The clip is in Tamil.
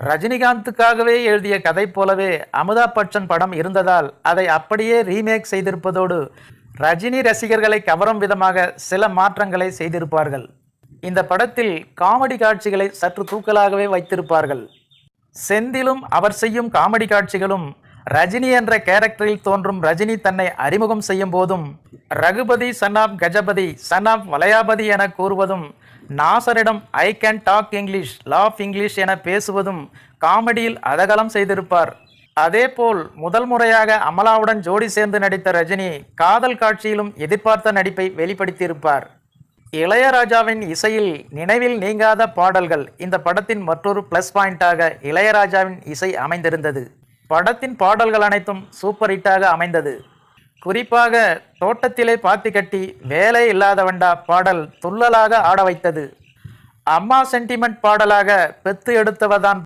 ரஜினிகாந்துக்காகவே எழுதிய கதை போலவே அமிதாப் பச்சன் படம் இருந்ததால் அதை அப்படியே ரீமேக் செய்திருப்பதோடு ரஜினி ரசிகர்களை கவரும் விதமாக சில மாற்றங்களை செய்திருப்பார்கள். இந்த படத்தில் காமெடி காட்சிகளை சற்று தூக்கலாகவே வைத்திருப்பார்கள். செந்திலும் அவர் செய்யும் காமெடி காட்சிகளும் ரஜினி என்ற கேரக்டரில் தோன்றும் ரஜினி தன்னை அறிமுகம் செய்யும் போதும் Raghupathi son of Gajapathi son of Valaiyapathi என கூறுவதும் நாசரிடம் I can talk English laugh English என பேசுவதும் காமெடியில் அதகலம் செய்திருப்பார். அதேபோல் முதல் முறையாக அமலாவுடன் ஜோடி சேர்ந்து நடித்த ரஜினி காதல் காட்சியிலும் எதிர்பார்த்த நடிப்பை வெளிப்படுத்தியிருப்பார். இளையராஜாவின் இசையில் நினைவில் நீங்காத பாடல்கள் இந்த படத்தின் மற்றொரு ப்ளஸ் பாயிண்டாக இளையராஜாவின் இசை அமைந்திருந்தது. படத்தின் பாடல்கள் அனைத்தும் சூப்பர் ஹிட்டாக அமைந்தது. குறிப்பாக தோட்டத்திலே பாத்தி கட்டி வேலை இல்லாதவண்டா பாடல் துள்ளலாக ஆட வைத்தது. அம்மா சென்டிமெண்ட் பாடலாக பெத்து எடுத்தவதான்